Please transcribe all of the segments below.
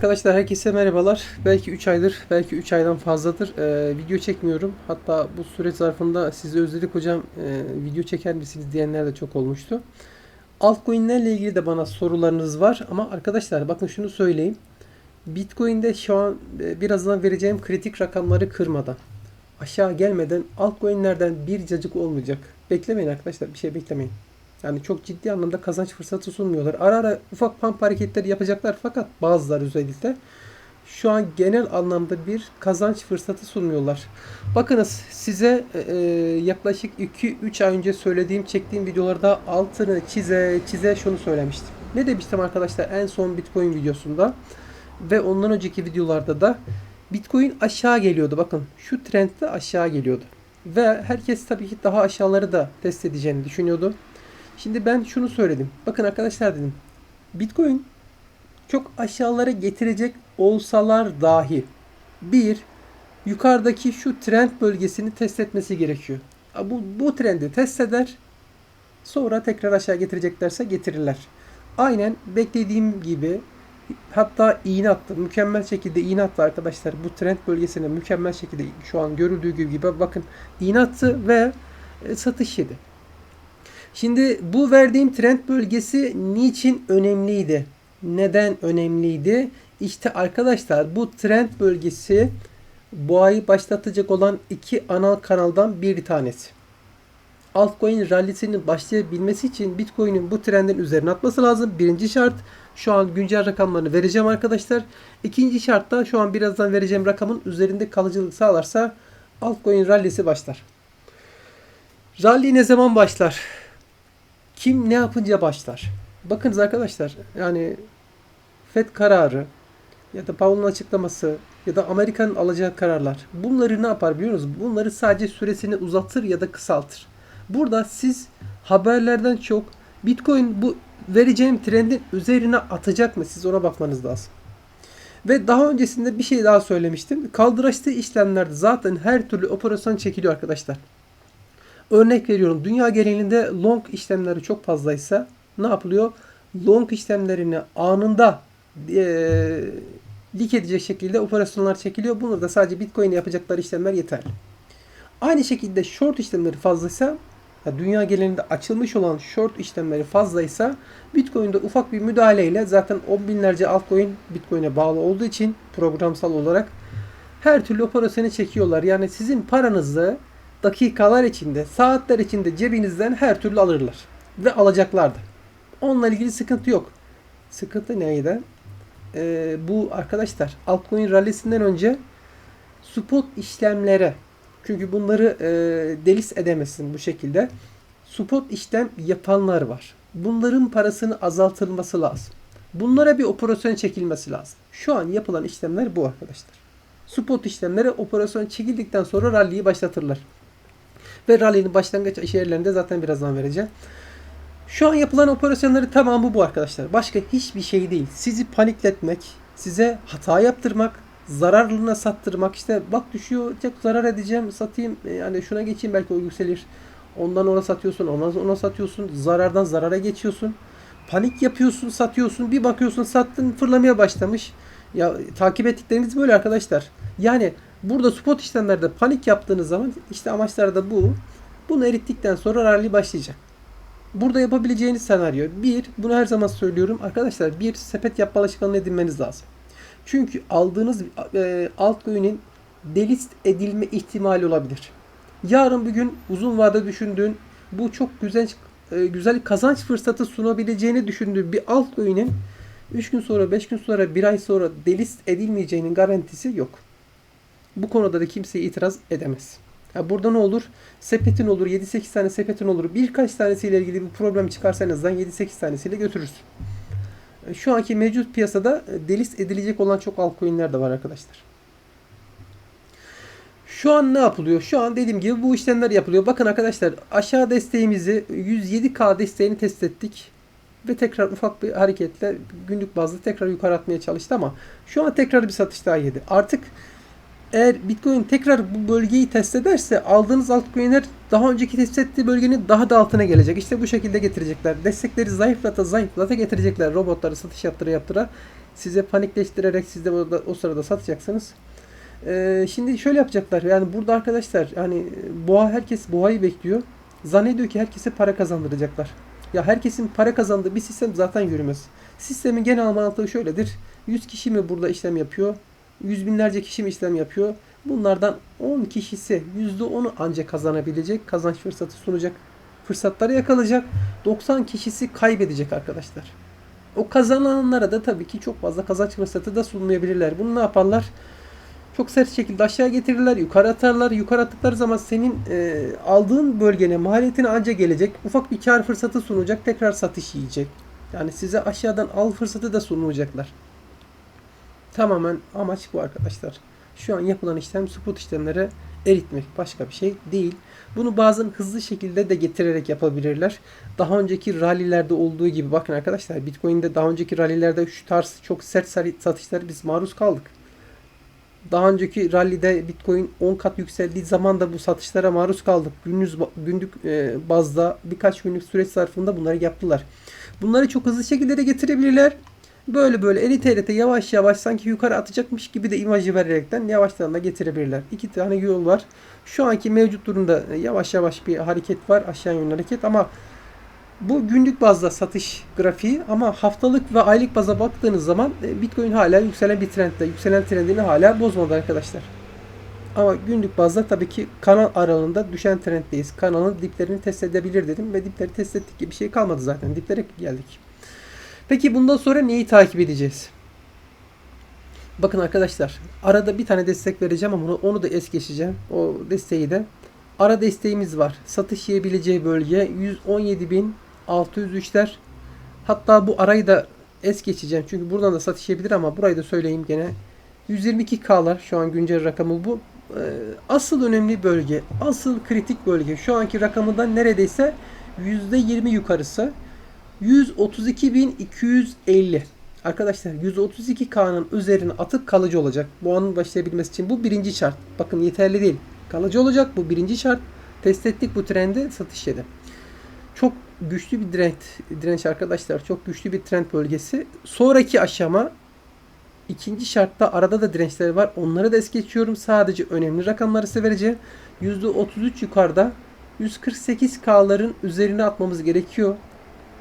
Arkadaşlar herkese merhabalar. Belki 3 aydır, belki 3 aydan fazladır e, video çekmiyorum. Hatta bu süreç zarfında sizi özledik hocam e, video çeker misiniz diyenler de çok olmuştu. Altcoin'lerle ilgili de bana sorularınız var ama arkadaşlar bakın şunu söyleyeyim. Bitcoin'de şu an e, birazdan vereceğim kritik rakamları kırmadan, aşağı gelmeden altcoin'lerden bir cacık olmayacak. Beklemeyin arkadaşlar bir şey beklemeyin. Yani çok ciddi anlamda kazanç fırsatı sunmuyorlar. Ara ara ufak pump hareketleri yapacaklar fakat bazıları özellikle şu an genel anlamda bir kazanç fırsatı sunmuyorlar. Bakınız size e, yaklaşık 2-3 ay önce söylediğim, çektiğim videolarda altını çize çize şunu söylemiştim. Ne demiştim arkadaşlar en son Bitcoin videosunda ve ondan önceki videolarda da Bitcoin aşağı geliyordu. Bakın şu trendde aşağı geliyordu. Ve herkes tabii ki daha aşağıları da test edeceğini düşünüyordu. Şimdi ben şunu söyledim. Bakın arkadaşlar dedim. Bitcoin çok aşağılara getirecek olsalar dahi bir yukarıdaki şu trend bölgesini test etmesi gerekiyor. Bu, bu trendi test eder. Sonra tekrar aşağı getireceklerse getirirler. Aynen beklediğim gibi hatta iğne attı. Mükemmel şekilde iğne attı arkadaşlar. Bu trend bölgesine mükemmel şekilde şu an görüldüğü gibi bakın iğne attı ve e, satış yedi. Şimdi bu verdiğim trend bölgesi niçin önemliydi? Neden önemliydi? İşte arkadaşlar bu trend bölgesi boğayı başlatacak olan iki ana kanaldan bir tanesi. Altcoin rallisinin başlayabilmesi için Bitcoin'in bu trendin üzerine atması lazım. Birinci şart şu an güncel rakamlarını vereceğim arkadaşlar. İkinci şart da şu an birazdan vereceğim rakamın üzerinde kalıcılık sağlarsa altcoin rallisi başlar. Rally ne zaman başlar? Kim ne yapınca başlar? Bakınız arkadaşlar yani FED kararı ya da Powell'ın açıklaması ya da Amerika'nın alacağı kararlar bunları ne yapar biliyor musunuz? Bunları sadece süresini uzatır ya da kısaltır. Burada siz haberlerden çok Bitcoin bu vereceğim trendin üzerine atacak mı? Siz ona bakmanız lazım. Ve daha öncesinde bir şey daha söylemiştim. Kaldıraçlı işlemlerde zaten her türlü operasyon çekiliyor arkadaşlar. Örnek veriyorum dünya genelinde long işlemleri çok fazlaysa ne yapılıyor? Long işlemlerini anında e, lik edecek şekilde operasyonlar çekiliyor. Bunlar da sadece Bitcoin yapacakları işlemler yeterli. Aynı şekilde short işlemleri fazlaysa ya dünya genelinde açılmış olan short işlemleri fazlaysa Bitcoin'de ufak bir müdahaleyle zaten on binlerce altcoin Bitcoin'e bağlı olduğu için programsal olarak her türlü operasyonu çekiyorlar. Yani sizin paranızı dakikalar içinde, saatler içinde cebinizden her türlü alırlar. Ve alacaklardı. Onunla ilgili sıkıntı yok. Sıkıntı neydi? Ee, bu arkadaşlar altcoin rallisinden önce spot işlemlere çünkü bunları e, delis edemezsin bu şekilde. Spot işlem yapanlar var. Bunların parasını azaltılması lazım. Bunlara bir operasyon çekilmesi lazım. Şu an yapılan işlemler bu arkadaşlar. Spot işlemleri operasyon çekildikten sonra rally'yi başlatırlar. Ve rally'nin başlangıç yerlerinde zaten birazdan vereceğim. Şu an yapılan operasyonları tamamı bu arkadaşlar. Başka hiçbir şey değil. Sizi panikletmek, size hata yaptırmak, zararlılığına sattırmak. İşte bak düşüyor, çok zarar edeceğim, satayım. E, yani şuna geçeyim belki o yükselir. Ondan ona satıyorsun, ona, ona satıyorsun. Zarardan zarara geçiyorsun. Panik yapıyorsun, satıyorsun. Bir bakıyorsun sattın fırlamaya başlamış. Ya takip ettikleriniz böyle arkadaşlar. Yani Burada spot işlemlerde panik yaptığınız zaman işte amaçlar da bu. Bunu erittikten sonra rally başlayacak. Burada yapabileceğiniz senaryo bir, bunu her zaman söylüyorum arkadaşlar bir sepet yapma alışkanlığı edinmeniz lazım. Çünkü aldığınız e, altcoin'in delist edilme ihtimali olabilir. Yarın bir gün uzun vade düşündüğün bu çok güzel e, güzel kazanç fırsatı sunabileceğini düşündüğün bir altcoin'in 3 gün sonra, 5 gün sonra, 1 ay sonra delist edilmeyeceğinin garantisi yok. Bu konuda da kimse itiraz edemez. Ya burada ne olur? Sepetin olur, 7-8 tane sepetin olur. Birkaç tanesiyle ilgili bir problem çıkarsa en azından 7-8 tanesiyle götürürsün. E, şu anki mevcut piyasada e, delist edilecek olan çok altcoin'ler de var arkadaşlar. Şu an ne yapılıyor? Şu an dediğim gibi bu işlemler yapılıyor. Bakın arkadaşlar aşağı desteğimizi 107K desteğini test ettik. Ve tekrar ufak bir hareketle günlük bazda tekrar yukarı atmaya çalıştı ama şu an tekrar bir satış daha yedi. Artık eğer Bitcoin tekrar bu bölgeyi test ederse aldığınız altcoin'ler daha önceki test ettiği bölgenin daha da altına gelecek. İşte bu şekilde getirecekler. Destekleri zayıflata zayıflata getirecekler. Robotları satış yaptıra yaptıra size panikleştirerek siz de orada, o sırada satacaksınız. Ee, şimdi şöyle yapacaklar. Yani burada arkadaşlar yani boğa herkes boğayı bekliyor. Zannediyor ki herkese para kazandıracaklar. Ya herkesin para kazandığı bir sistem zaten yürümez. Sistemin genel mantığı şöyledir. 100 kişi mi burada işlem yapıyor? Yüz binlerce kişi mi işlem yapıyor? Bunlardan 10 kişisi %10'u ancak kazanabilecek, kazanç fırsatı sunacak, fırsatları yakalayacak. 90 kişisi kaybedecek arkadaşlar. O kazananlara da tabii ki çok fazla kazanç fırsatı da sunmayabilirler. Bunu ne yaparlar? Çok sert şekilde aşağı getirirler, yukarı atarlar. Yukarı attıkları zaman senin e, aldığın bölgene, maliyetine anca gelecek. Ufak bir kar fırsatı sunacak, tekrar satış yiyecek. Yani size aşağıdan al fırsatı da sunmayacaklar. Tamamen amaç bu arkadaşlar. Şu an yapılan işlem spot işlemlere eritmek. Başka bir şey değil. Bunu bazen hızlı şekilde de getirerek yapabilirler. Daha önceki rallilerde olduğu gibi bakın arkadaşlar Bitcoin'de daha önceki rallilerde şu tarz çok sert satışlara biz maruz kaldık. Daha önceki rallide Bitcoin 10 kat yükseldiği zaman da bu satışlara maruz kaldık. Günlük, günlük e, bazda birkaç günlük süreç zarfında bunları yaptılar. Bunları çok hızlı şekilde de getirebilirler. Böyle böyle erite erite yavaş yavaş sanki yukarı atacakmış gibi de imajı vererekten yavaştan da getirebilirler. İki tane yol var. Şu anki mevcut durumda yavaş yavaş bir hareket var. Aşağı yönlü hareket ama bu günlük bazda satış grafiği ama haftalık ve aylık baza baktığınız zaman e, Bitcoin hala yükselen bir trendde. Yükselen trendini hala bozmadı arkadaşlar. Ama günlük bazda tabii ki kanal aralığında düşen trenddeyiz. Kanalın diplerini test edebilir dedim ve dipleri test ettik gibi bir şey kalmadı zaten. Diplere geldik. Peki bundan sonra neyi takip edeceğiz? Bakın arkadaşlar arada bir tane destek vereceğim ama onu da es geçeceğim. O desteği de. Ara desteğimiz var. Satış yiyebileceği bölge 117.603'ler. Hatta bu arayı da es geçeceğim. Çünkü buradan da satış yiyebilir ama burayı da söyleyeyim gene. 122K'lar şu an güncel rakamı bu. Ee, asıl önemli bölge, asıl kritik bölge. Şu anki rakamından neredeyse %20 yukarısı. 132.250. Arkadaşlar 132K'nın üzerine atıp kalıcı olacak. Bu anın başlayabilmesi için bu birinci şart. Bakın yeterli değil. Kalıcı olacak bu birinci şart. Test ettik bu trendi satış yedi. Çok güçlü bir direnç, direnç arkadaşlar. Çok güçlü bir trend bölgesi. Sonraki aşama ikinci şartta arada da dirençler var. Onları da es geçiyorum. Sadece önemli rakamları size vereceğim. %33 yukarıda 148K'ların üzerine atmamız gerekiyor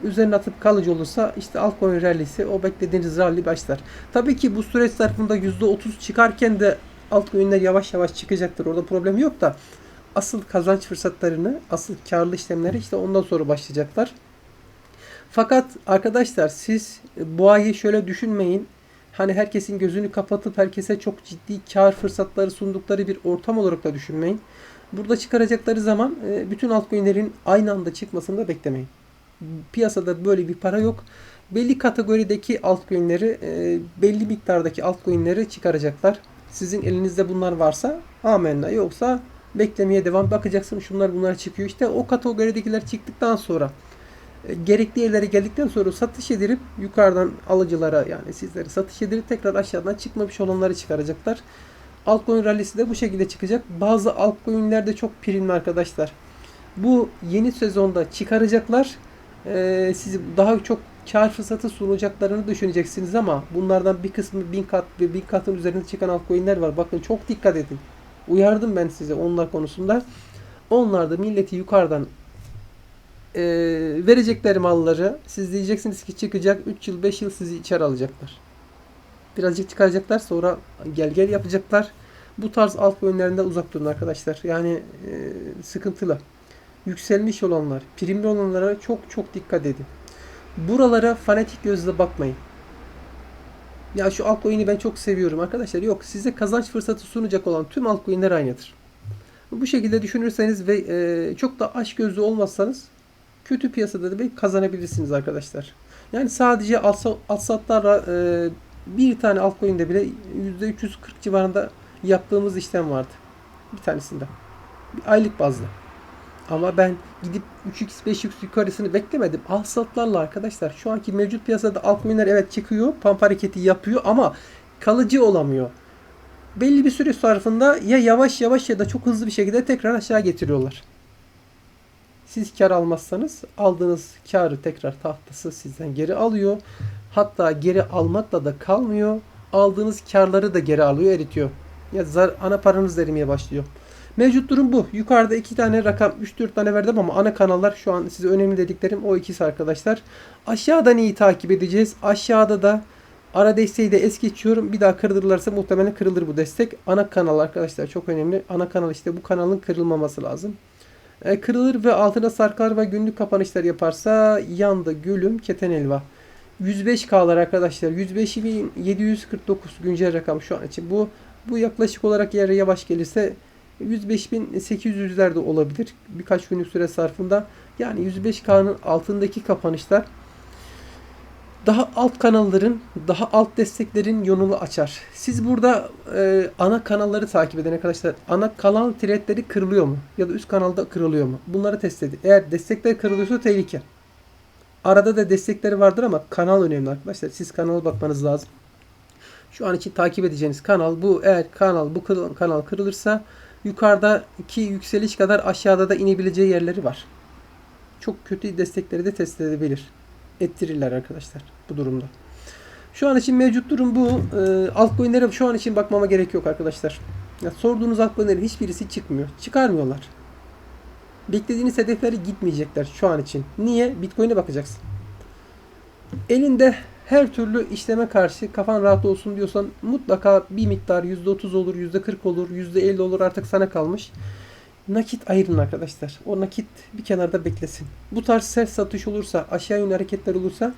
üzerine atıp kalıcı olursa işte altcoin rallisi o beklediğiniz rally başlar. Tabii ki bu süreç zarfında %30 çıkarken de altcoin'ler yavaş yavaş çıkacaktır. Orada problem yok da asıl kazanç fırsatlarını, asıl karlı işlemleri işte ondan sonra başlayacaklar. Fakat arkadaşlar siz bu ayı şöyle düşünmeyin. Hani herkesin gözünü kapatıp herkese çok ciddi kar fırsatları sundukları bir ortam olarak da düşünmeyin. Burada çıkaracakları zaman e, bütün altcoin'lerin aynı anda çıkmasını da beklemeyin piyasada böyle bir para yok. Belli kategorideki altcoin'leri e, belli miktardaki altcoin'leri çıkaracaklar. Sizin elinizde bunlar varsa amenna yoksa beklemeye devam bakacaksın şunlar bunlar çıkıyor. İşte o kategoridekiler çıktıktan sonra e, gerekli yerlere geldikten sonra satış edilip yukarıdan alıcılara yani sizlere satış edilip tekrar aşağıdan çıkmamış olanları çıkaracaklar. Altcoin rallisi de bu şekilde çıkacak. Bazı altcoin'ler de çok primli arkadaşlar. Bu yeni sezonda çıkaracaklar e, sizi daha çok kar fırsatı sunacaklarını düşüneceksiniz ama bunlardan bir kısmı bin kat ve bin katın üzerinde çıkan altcoin'ler var. Bakın çok dikkat edin. Uyardım ben size onlar konusunda. Onlar da milleti yukarıdan e, verecekleri malları siz diyeceksiniz ki çıkacak 3 yıl 5 yıl sizi içeri alacaklar. Birazcık çıkaracaklar sonra gel gel yapacaklar. Bu tarz altcoin'lerinden uzak durun arkadaşlar. Yani e, sıkıntılı yükselmiş olanlar, primli olanlara çok çok dikkat edin. Buralara fanatik gözle bakmayın. Ya şu altcoin'i ben çok seviyorum arkadaşlar. Yok size kazanç fırsatı sunacak olan tüm altcoin'ler aynıdır. Bu şekilde düşünürseniz ve e, çok da aç gözlü olmazsanız kötü piyasada da kazanabilirsiniz arkadaşlar. Yani sadece alsatlarla e, bir tane altcoin'de bile %340 civarında yaptığımız işlem vardı. Bir tanesinde. Bir aylık bazda. Ama ben gidip 3x 5x yukarısını beklemedim. Al satlarla arkadaşlar. Şu anki mevcut piyasada altcoin'ler evet çıkıyor. Pump hareketi yapıyor ama kalıcı olamıyor. belli bir süre zarfında ya yavaş yavaş ya da çok hızlı bir şekilde tekrar aşağı getiriyorlar. Siz kar almazsanız aldığınız karı tekrar tahtası sizden geri alıyor. Hatta geri almakla da kalmıyor. Aldığınız karları da geri alıyor, eritiyor. Ya zar, ana paranız erimeye başlıyor. Mevcut durum bu. Yukarıda iki tane rakam, 3-4 tane verdim ama ana kanallar şu an size önemli dediklerim o ikisi arkadaşlar. Aşağıdan iyi takip edeceğiz. Aşağıda da ara desteği de es geçiyorum. Bir daha kırdırırlarsa muhtemelen kırılır bu destek. Ana kanal arkadaşlar çok önemli. Ana kanal işte bu kanalın kırılmaması lazım. E, kırılır ve altına sarkar ve günlük kapanışlar yaparsa yanda gülüm keten elva. 105K'lar arkadaşlar. 105.749 güncel rakam şu an için. Bu bu yaklaşık olarak yere yavaş gelirse 105.800'lerde olabilir. Birkaç günlük süre sarfında. Yani 105K'nın altındaki kapanışlar daha alt kanalların, daha alt desteklerin yolunu açar. Siz burada e, ana kanalları takip edin arkadaşlar. Ana kanal threadleri kırılıyor mu? Ya da üst kanalda kırılıyor mu? Bunları test edin. Eğer destekler kırılıyorsa tehlike. Arada da destekleri vardır ama kanal önemli arkadaşlar. Siz kanala bakmanız lazım. Şu an için takip edeceğiniz kanal bu. Eğer kanal bu kanal kırılırsa yukarıdaki yükseliş kadar aşağıda da inebileceği yerleri var. Çok kötü destekleri de test edebilir. Ettirirler arkadaşlar bu durumda. Şu an için mevcut durum bu. Ee, altcoin'lere şu an için bakmama gerek yok arkadaşlar. Ya sorduğunuz altcoin'lerin hiçbirisi çıkmıyor. Çıkarmıyorlar. Beklediğiniz hedeflere gitmeyecekler şu an için. Niye? Bitcoin'e bakacaksın. Elinde her türlü işleme karşı kafan rahat olsun diyorsan mutlaka bir miktar %30 olur, %40 olur, %50 olur artık sana kalmış. Nakit ayırın arkadaşlar. O nakit bir kenarda beklesin. Bu tarz sert satış olursa, aşağı yönlü hareketler olursa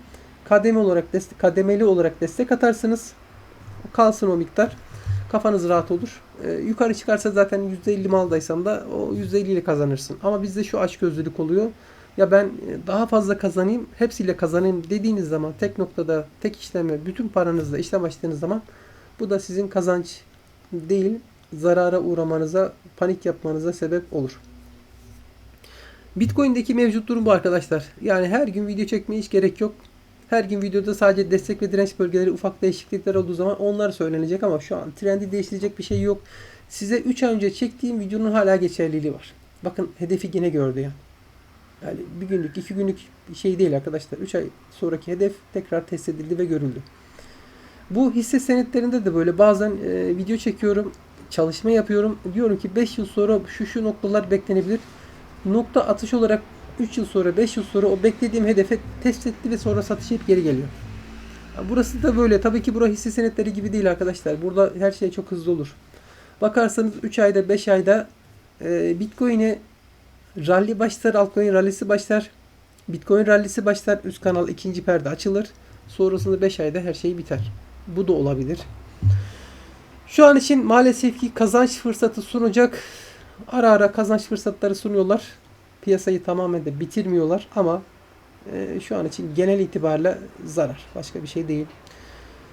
kademe olarak destek, kademeli olarak destek atarsınız. Kalsın o miktar. Kafanız rahat olur. Ee, yukarı çıkarsa zaten %50 maldaysan da o %50 ile kazanırsın. Ama bizde şu açgözlülük oluyor. Ya ben e, daha fazla kazanayım, hepsiyle kazanayım dediğiniz zaman tek noktada, tek işleme, bütün paranızla işlem açtığınız zaman bu da sizin kazanç değil, zarara uğramanıza, panik yapmanıza sebep olur. Bitcoin'deki mevcut durum bu arkadaşlar. Yani her gün video çekmeye hiç gerek yok. Her gün videoda sadece destek ve direnç bölgeleri ufak değişiklikler olduğu zaman onlar söylenecek ama şu an trendi değiştirecek bir şey yok. Size 3 ay önce çektiğim videonun hala geçerliliği var. Bakın hedefi yine gördü yani. Yani bir günlük, iki günlük şey değil arkadaşlar. 3 ay sonraki hedef tekrar test edildi ve görüldü. Bu hisse senetlerinde de böyle bazen e, video çekiyorum, çalışma yapıyorum. Diyorum ki 5 yıl sonra şu şu noktalar beklenebilir. Nokta atış olarak 3 yıl sonra, 5 yıl sonra o beklediğim hedefe test etti ve sonra satış hep geri geliyor. Burası da böyle. Tabii ki bura hisse senetleri gibi değil arkadaşlar. Burada her şey çok hızlı olur. Bakarsanız 3 ayda, 5 ayda e, Bitcoin'e rally başlar, altcoin rallisi başlar. Bitcoin rallisi başlar. Üst kanal ikinci perde açılır. Sonrasında 5 ayda her şey biter. Bu da olabilir. Şu an için maalesef ki kazanç fırsatı sunacak. Ara ara kazanç fırsatları sunuyorlar. Piyasayı tamamen de bitirmiyorlar ama e, şu an için genel itibariyle zarar. Başka bir şey değil.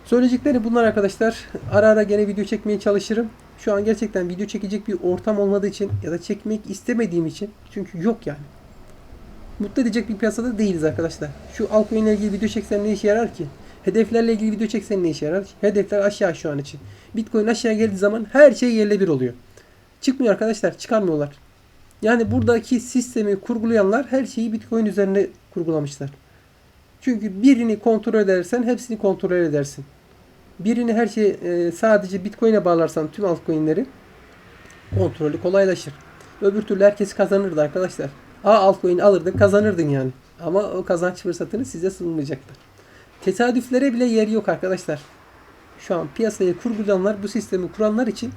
Söyleyecekleri bunlar arkadaşlar. Ara ara gene video çekmeye çalışırım. Şu an gerçekten video çekecek bir ortam olmadığı için ya da çekmek istemediğim için çünkü yok yani. Mutlu edecek bir piyasada değiliz arkadaşlar. Şu altcoin ilgili video çeksen ne işe yarar ki? Hedeflerle ilgili video çeksen ne işe yarar? Hedefler aşağı şu an için. Bitcoin aşağı geldiği zaman her şey yerle bir oluyor. Çıkmıyor arkadaşlar. Çıkarmıyorlar. Yani buradaki sistemi kurgulayanlar her şeyi Bitcoin üzerine kurgulamışlar. Çünkü birini kontrol edersen hepsini kontrol edersin. Birini her şeyi e, sadece Bitcoin'e bağlarsan tüm altcoin'leri kontrolü kolaylaşır. Öbür türlü herkes kazanırdı arkadaşlar. A altcoin alırdın kazanırdın yani. Ama o kazanç fırsatını size sunmayacaklar. Tesadüflere bile yer yok arkadaşlar. Şu an piyasayı kurgulayanlar bu sistemi kuranlar için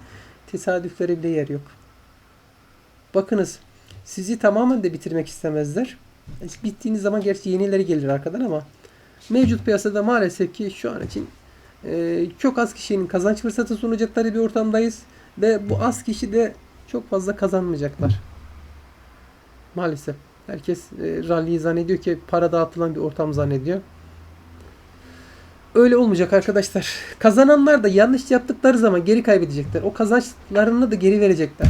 tesadüflere bile yer yok. Bakınız sizi tamamen de bitirmek istemezler. Bittiğiniz zaman gerçi yenileri gelir arkadan ama mevcut piyasada maalesef ki şu an için e, çok az kişinin kazanç fırsatı sunacakları bir ortamdayız. Ve bu az kişi de çok fazla kazanmayacaklar. Maalesef. Herkes e, zannediyor ki para dağıtılan bir ortam zannediyor. Öyle olmayacak arkadaşlar. Kazananlar da yanlış yaptıkları zaman geri kaybedecekler. O kazançlarını da geri verecekler.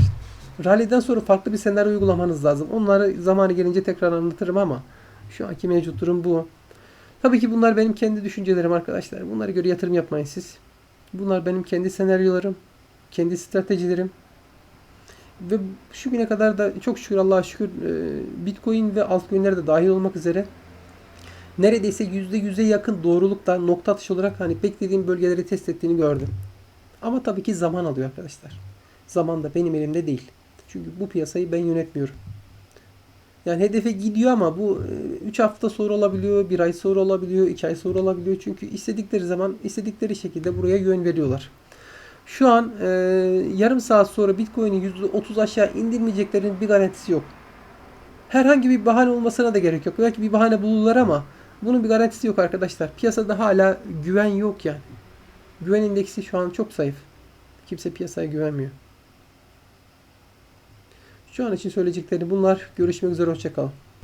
Rally'den sonra farklı bir senaryo uygulamanız lazım. Onları zamanı gelince tekrar anlatırım ama şu anki mevcut durum bu. Tabii ki bunlar benim kendi düşüncelerim arkadaşlar. Bunlara göre yatırım yapmayın siz. Bunlar benim kendi senaryolarım. kendi stratejilerim ve şu güne kadar da çok şükür Allah'a şükür e, Bitcoin ve altcoin'ler de dahil olmak üzere neredeyse %100'e yakın doğrulukta nokta atışı olarak hani beklediğim bölgeleri test ettiğini gördüm. Ama tabii ki zaman alıyor arkadaşlar. Zaman da benim elimde değil. Çünkü bu piyasayı ben yönetmiyorum. Yani hedefe gidiyor ama bu 3 hafta sonra olabiliyor, 1 ay sonra olabiliyor, 2 ay sonra olabiliyor. Çünkü istedikleri zaman istedikleri şekilde buraya yön veriyorlar. Şu an e, yarım saat sonra Bitcoin'i %30 aşağı indirmeyeceklerinin bir garantisi yok. Herhangi bir bahane olmasına da gerek yok. Belki bir bahane bulurlar ama bunun bir garantisi yok arkadaşlar. Piyasada hala güven yok yani. Güven indeksi şu an çok zayıf. Kimse piyasaya güvenmiyor. Şu an için söyleyecekleri bunlar. Görüşmek üzere. Hoşçakalın.